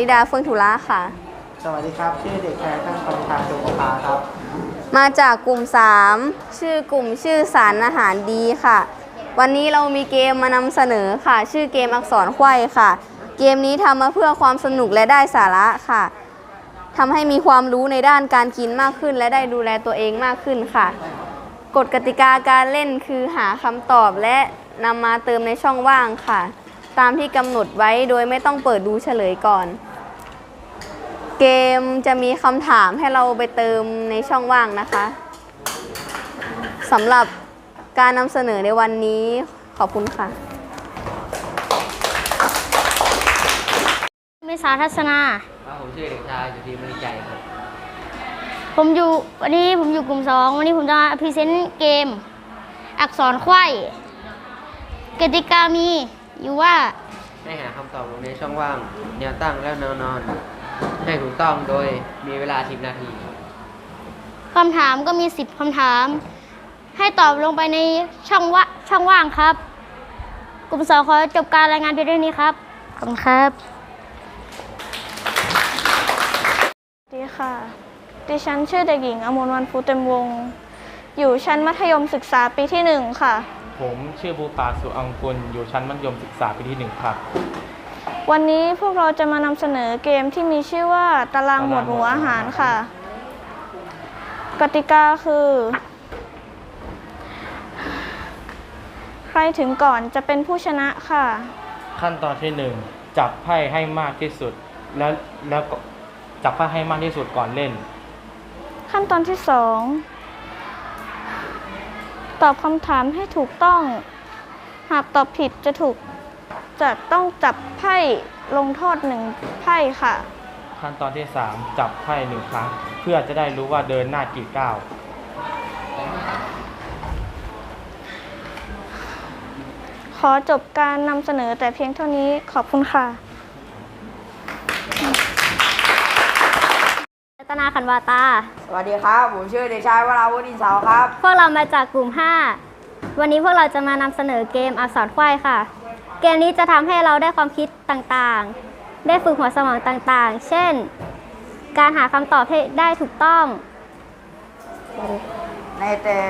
นิดาเฟื่องธุระค่ะ สวัสดีครับ ชื่อเด็กชายตั้งปัญชาจงประภาครับ มาจากกลุ่ม 3 ชื่อกลุ่มชื่อสารอาหารดีค่ะ วันนี้เรามีเกมมานำเสนอค่ะ ชื่อเกมอักษรไขว้ค่ะ เกมนี้ทำมาเพื่อความสนุกและได้สาระค่ะทำให้มีความรู้ในด้านการกินมากขึ้น และได้ดูแลตัวเองมากขึ้นค่ะกฎกติกาการเล่นคือหาคำตอบและนำมาเติมในช่องว่างค่ะ ตามที่กำหนดไว้โดยไม่ต้องเปิดดูเฉลยก่อน เกมจะมีคำถามให้เราไปเติมในช่องว่างนะคะสำหรับการนำเสนอในวันนี้ขอบคุณค่ะ เมษาทัศนา ครับผมชื่อเด็กชายสุธีมณีใจครับ ผมอยู่วันนี้ผมอยู่กลุ่มสองวันนี้ผมจะมาพรีเซนต์เกม อักษรไขว้กติกามีอยู่ว่าให้หาคำตอบลงในช่องว่าง แนวตั้งและแนวนอน ให้ถูกต้องโดยมีเวลา 10 นาที คำถามก็มี 10คำถาม ให้ตอบลงไปในช่องว่าช่องว่างครับ กลุ่มสองขอจบการรายงานเพียงเท่านี้ครับ ขอบคุณครับ สวัสดีค่ะ ดิฉันชื่อเด็กหญิงอมรวันฟูเต็มวงศ์อยู่ชั้นมัธยมศึกษาปีที่หนึ่งค่ะ ผมชื่อบูตาสุอังกุลอยู่ชั้นมัธยมศึกษาปีที่หนึ่งครับ วันนี้พวกเราจะมานำเสนอเกมที่มีชื่อว่าตารางหมวดหมู่อาหารค่ะ กติกาคือ ใครถึงก่อนจะเป็นผู้ชนะค่ะ ขั้นตอนที่หนึ่งจับไพ่ให้มากที่สุด แล้วแล้วก็จับไพ่ให้มากที่สุดก่อนเล่น ขั้นตอนที่สองตอบคำถามให้ถูกต้อง หากตอบผิดจะถูก จะต้องจับไพ่ลงโทษหนึ่งไพ่ค่ะ ขั้นตอนที่สามจับไพ่หนึ่งครั้ง เพื่อจะได้รู้ว่าเดินหน้ากี่ก้าวขอจบการนำเสนอแต่เพียงเท่านี้ขอบคุณค่ะ รัตนาขันวาตา สวัสดีครับ ผมชื่อเด็กชายวราวุฒิอินเสาครับ พวกเรามาจากกลุ่ม 5 วันนี้พวกเราจะมานำเสนอเกมอักษรไขว้ค่ะ เกมนี้จะทำให้เราได้ความคิดต่างๆ ได้ฝึกหัวสมองต่างๆ เช่น การหาคำตอบให้ได้ถูกต้อง ในแต่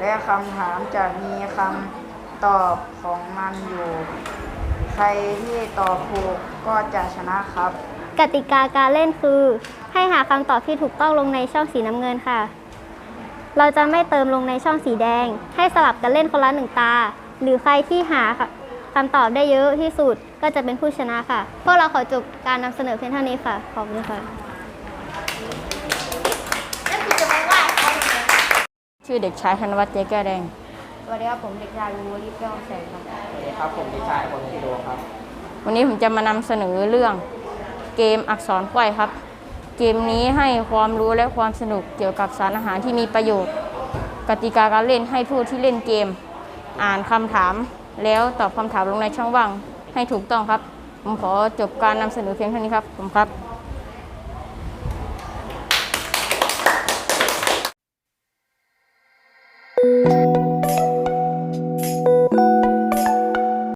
และคำถามจะมีคำตอบของมันอยู่ ใครที่ตอบถูกก็จะชนะครับ กติกาการเล่นคือ ให้หาคำตอบที่ถูกต้องลงในช่องสีน้ำเงินค่ะ เราจะไม่เติมลงในช่องสีแดง ให้สลับกันเล่นคนละหนึ่งตา หรือใครที่หา คำตอบได้เยอะที่สุดก็จะเป็นผู้ชนะค่ะ พวกเราขอจบการนำเสนอเพียงเท่านี้ค่ะ ขอบคุณค่ะ ชื่อเด็กชายธนวัฒน์เจแก้วแดง สวัสดีครับผมเด็กชายวิวลีเปรี้ยวแสงครับสวัสดีครับผมเด็กชายคนฮิโดครับ วันนี้ผมจะมานำเสนอเรื่องเกมอักษรไขว้ครับ เกมนี้ให้ความรู้และความสนุกเกี่ยวกับสารอาหารที่มีประโยชน์ กติกาการเล่นให้ผู้ที่เล่นเกม อ่านคำถาม แล้วตอบคำถามลงในช่องว่างให้ถูกต้องครับ ผมขอจบการนำเสนอเพียงเท่านี้ครับผมครับ